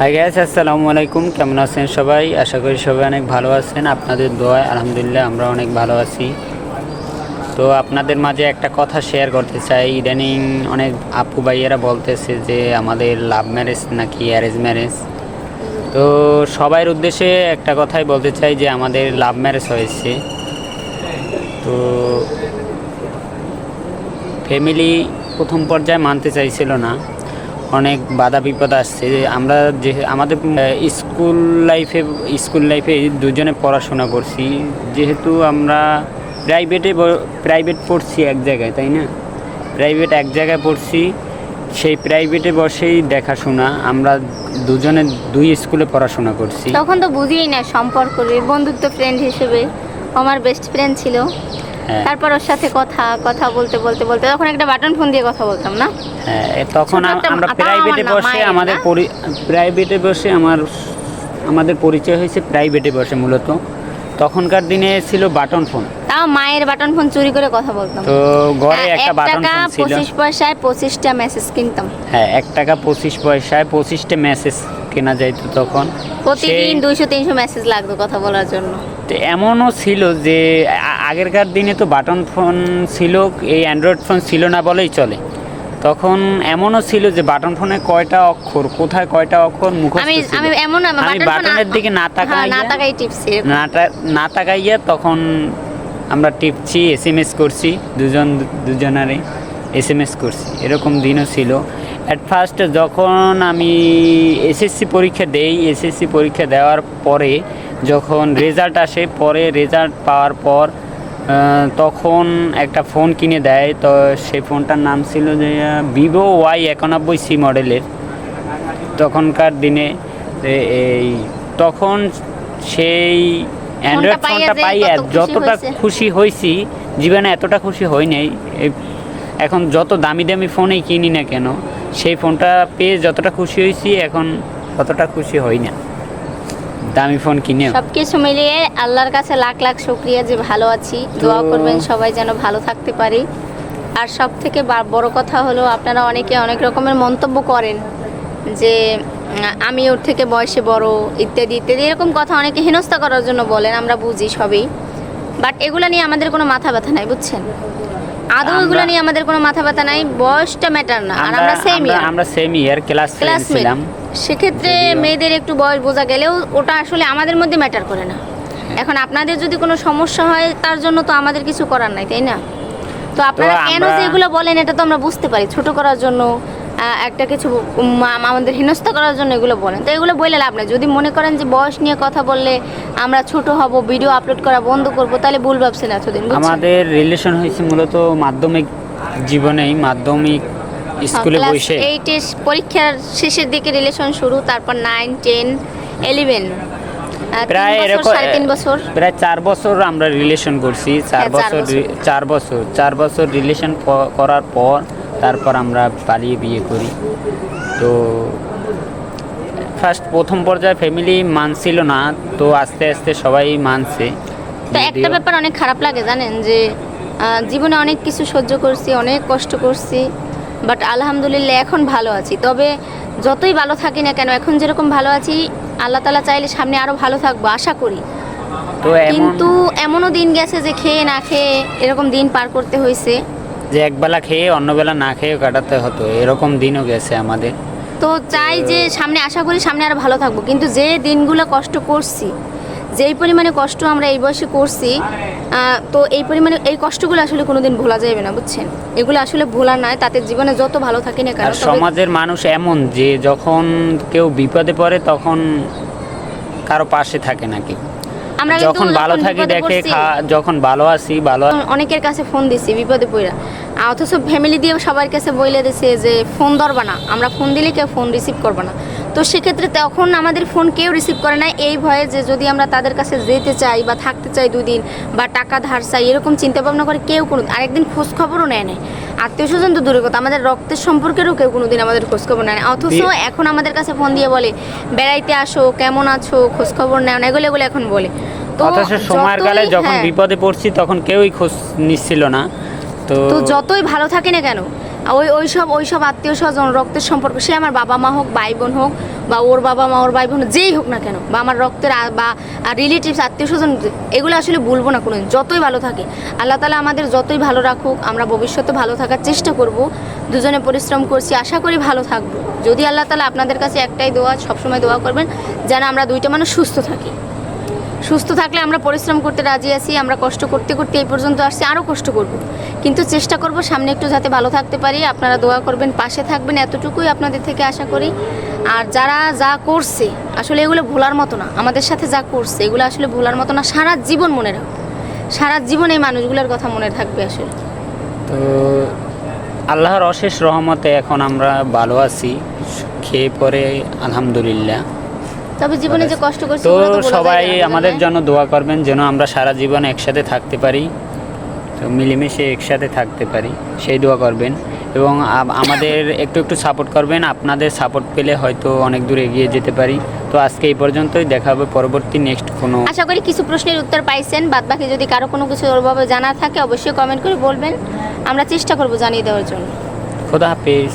High gas আসসালামু আলাইকুম। কেমন আছেন সবাই? আশা করি সবাই অনেক ভালো আছেন। আপনাদের দোয়ায় আলহামদুলিল্লাহ আমরা অনেক ভালো আছি। তো আপনাদের মাঝে একটা কথা শেয়ার করতে চাই। ইদানিং অনেক আপু ভাইয়েরা বলতেছে যে, আমাদের লাভ ম্যারেজ নাকি অ্যারেঞ্জ ম্যারেজ তো সবার উদ্দেশ্যে একটা কথাই বলতে চাই যে, আমাদের লাভ ম্যারেজ হয়েছে। তো ফ্যামিলি প্রথম পর্যায়ে মানতে চাইছিল না। অনেক বাধা বিপদ আসছে। আমরা যে আমাদের স্কুল লাইফে স্কুল লাইফে দুজনে পড়াশোনা করছি। যেহেতু আমরা প্রাইভেটে প্রাইভেট পড়ছি এক জায়গায়, তাই না? প্রাইভেট এক জায়গায় পড়ছি, সেই প্রাইভেটে বসেই দেখাশোনা। আমরা দুজনে দুই স্কুলে পড়াশোনা করছি। তখন তো বুঝিই না সম্পর্ক বন্ধুত্ব ফ্রেন্ড হিসেবে। আমার বেস্ট ফ্রেন্ড ছিল। তারপর ওর সাথে কথা কথা বলতে বলতে বলতে তখন একটা বাটন ফোন দিয়ে কথা বলতাম না? হ্যাঁ তখন আমরা প্রাইভেটে বসে আমাদের পরি- প্রাইভেটে বসে আমার আমাদের পরিচয় হয়েছে প্রাইভেটে বসে মূলত। তখনকার দিনে ছিল বাটন ফোন তাও মায়ের বাটন ফোন চুরি করে কথা বলতাম। তো ঘরে একটা বাটন ফোন ছিল। পঁচিশ পয়সায় পঁচিশটা মেসেজ কিনতাম। হ্যাঁ এক টাকা পঁচিশ পয়সায় পঁচিশটা মেসেজ কেনা যাইতো তখন। প্রতিদিন সেই- দুইশো তিনশো মেসেজ লাগতো কথা বলার জন্য। তো এমনও ছিল যে আগেরকার দিনে তো বাটন ফোন ছিল এই অ্যান্ড্রয়েড ফোন ছিল না বলেই চলে। তখন এমনও ছিল যে বাটন ফোনে কয়টা অক্ষর কোথায় কয়টা অক্ষর মুখস্থ আমি আমি এমন বাটনের দিকে না হ্যাঁ, তাকাইয়া না তাকাই টিপসি তা- না তাকাইয়া তখন আমরা টিপছি এস এম এস করছি, দুজন, দুজনারে এস এম এস করছি। এরকম দিনও ছিল। অ্যাট ফার্স্ট যখন আমি এসএসসি পরীক্ষা দেই এসএসসি পরীক্ষা দেওয়ার পরে যখন রেজাল্ট আসে, পরে রেজাল্ট পাওয়ার পর তখন একটা ফোন কিনে দেয়। তো সেই ফোনটার নাম ছিল যে ভিভো ওয়াই একানব্বই সি মডেলের তখনকার দিনে এই, তখন সেই অ্যান্ড্রয়েড ফোনটা যে পাই কত খুশি যতটা খুশি হয়েছি জীবনে এতটা খুশি হই নাই। এখন যত দামি দামি ফোনেই কিনি না কেন সেই ফোনটা পেয়ে যতটা খুশি হয়েছি এখন ততটা খুশি হই না। দামি ফোন কিনে। সবকিছু মিলিয়ে আল্লাহর কাছে লাখ লাখ শুক্রিয়া যে ভালো আছি। দোয়া করবেন সবাই যেন ভালো থাকতে পারি। আর সব থেকে বড় কথা হলো আপনারা অনেকে অনেক রকমের মন্তব্য করেন যে আমি ওর থেকে বয়সে বড় ইত্যাদি ইত্যাদি এরকম কথা অনেকে হেনস্থা করার জন্য বলেন আমরা বুঝি সবই। বাট এগুলো নিয়ে আমাদের কোনো মাথা ব্যথা নাই বুঝছেন? আদৌ এগুলো নিয়ে আমাদের কোনো মাথা ব্যথা নাই বয়সটা ম্যাটার না। আর আমরা সেম আমরা- আমরা সেম ইয়ার ক্লাস ছিলাম। সেক্ষেত্রে মেয়েদের একটু বয়স বোঝা গেলেও ওটা আসলে আমাদের মধ্যে ম্যাটার করে না। এখন আপনাদের যদি কোনো সমস্যা হয় তার জন্য তো আমাদের কিছু করার নাই তাই না? তো আপনারা কেন আমরা- যে এগুলো বলেন এটা তো আমরা বুঝতে পারি। ছোট করার জন্য একটা কিছু আমাদের হেনস্থা করার জন্য এগুলো বলেন। তো এগুলো বলে লাভ নেই। যদি মনে করেন যে বয়স নিয়ে কথা বললে আমরা ছোট হব ভিডিও আপলোড করা বন্ধ করব তাহলে ভুল ভাবছেন এতদিন আমাদের রিলেশন হয়েছে মূলত মাধ্যমিক জীবনেই মাধ্যমিক স্কুলে ক্লাস বসে। এইটের পরীক্ষার শেষের দিকে রিলেশন শুরু তারপর নাইন টেন ইলেভেন প্রায় এরকম বছর। প্রায় চার বছর আমরা রিলেশন করছি। চার হ্যাঁ, বছর বছর। চার বছর চার বছর রিলেশন করার পর তারপর আমরা পালিয়ে বিয়ে করি। তো ফার্স্ট প্রথম পর্যায়ে ফ্যামিলি মানছিল না তো আস্তে আস্তে সবাই মানছে। তো একটা ব্যাপার অনেক খারাপ লাগে জানেন যে জীবনে অনেক কিছু সহ্য করছি অনেক কষ্ট করছি বাট আলহামদুলিল্লাহ এখন ভালো আছি। তবে যতই ভালো থাকি না কেন এখন যেরকম ভালো আছি আল্লাহ তালা চাইলে সামনে আরও ভালো থাকব আশা করি। তো কিন্তু এমনও দিন গেছে যে খেয়ে না খেয়ে এরকম দিন পার করতে হয়েছে যে একবেলা খেয়ে অন্যবেলা না খেয়ে কাটাতে হতো। এরকম দিনও গেছে আমাদের। তো চাই যে সামনে আশা করি সামনে আরও ভালো থাকব। কিন্তু যে দিনগুলো কষ্ট করছি যেই পরিমাণে কষ্ট আমরা এই বয়সে করছি তো এই পরিমাণে এই কষ্টগুলো আসলে কোনোদিন ভোলা যাবে না বুঝছেন? এগুলো আসলে ভোলা নয় তাতে জীবনে যত ভালো থাকি না কারণ সমাজের মানুষ এমন যে যখন কেউ বিপদে পড়ে তখন কারও পাশে থাকে নাকি আমরা যখন ভালো থাকি দেখে যখন ভালো আছি ভালো অনেকের কাছে ফোন দিছি বিপদে পড়া অথচ ফ্যামিলি দিয়ে সবার কাছে বইলে দিছে যে ফোন ধরবা না। আমরা ফোন দিলে কেউ ফোন রিসিভ করব না। তো সেক্ষেত্রে তখন আমাদের ফোন কেউ রিসিভ করে না এই ভয়ে যে যদি আমরা তাদের কাছে যেতে চাই বা থাকতে চাই দুদিন বা টাকা ধার চাই এরকম চিন্তা ভাবনা করে কেউ কোনো আরেকদিন খোঁজ খবরও নেয় না আত্মীয় স্বজন তো দূরের কথা আমাদের রক্তের সম্পর্কেরও কেউ কোনোদিন আমাদের খোঁজখবর নেয় না অথচ এখন আমাদের কাছে ফোন দিয়ে বলে বেড়াইতে আসো কেমন আছো? খোঁজখবর নেয় না? এগুলো এগুলো এখন বলে। তো সময়ের কালে যখন হ্যাঁ। বিপদে পড়ছি তখন কেউই খোঁজ নিচ্ছিল না। তো তো যতই ভালো থাকে না কেন ওই ওই সব ওই সব আত্মীয় স্বজন, রক্তের সম্পর্ক, সে আমার বাবা মা হোক ভাই বোন হোক, বা ওর বাবা মা, ওর ভাই বোন যেই হোক না কেন, বা আমার রক্তের বা রিলেটিভস আত্মীয় স্বজন, এগুলো আসলে ভুলবো না কোনো যতই ভালো থাকে, আল্লাহ তালা আমাদের যতই ভালো রাখুক, আমরা ভবিষ্যতে ভালো থাকার চেষ্টা করব, দুজনে পরিশ্রম করছি, আশা করি ভালো থাকব। যদি আল্লাহ তালা আপনাদের কাছে একটাই দোয়া, সবসময় দোয়া করবেন, যেন আমরা দুইটা মানুষ সুস্থ থাকি। সুস্থ থাকলে আমরা পরিশ্রম করতে রাজি আছি, আমরা কষ্ট করতে করতে এই পর্যন্ত আসছি আরও কষ্ট করব। কিন্তু চেষ্টা করব সামনে একটু যাতে ভালো থাকতে পারি, আপনারা দোয়া করবেন, পাশে থাকবেন, এতটুকুই আপনাদের থেকে আশা করি। আর যারা যা করছে, আসলে এগুলো ভোলার মতো না, আমাদের সাথে যা করছে, এগুলো আসলে ভোলার মতো না, সারা জীবন মনে রাখবে সারা জীবন এই মানুষগুলোর কথা মনে থাকবে আসলে। তো আল্লাহর অশেষ রহমতে এখন আমরা ভালো আছি, খেয়ে পরে আলহামদুলিল্লাহ। তবে জীবনে যে কষ্ট করছি তো সবাই আমাদের জন্য দোয়া করবেন যেন আমরা সারা জীবন একসাথে থাকতে পারি। তো মিলেমিশে একসাথে থাকতে পারি সেই দোয়া করবেন। এবং আমাদের একটু একটু সাপোর্ট করবেন আপনাদের সাপোর্ট পেলে হয়তো অনেক দূর এগিয়ে যেতে পারি। তো আজকে এই পর্যন্তই দেখা হবে পরবর্তী নেক্সট কোনো আশা করি কিছু প্রশ্নের উত্তর পাইছেন বাদ বাকি যদি কারও কোনো কিছু ওরভাবে জানা থাকে অবশ্যই কমেন্ট করে বলবেন। আমরা চেষ্টা করব জানিয়ে দেওয়ার জন্য। খোদা হাফিজ।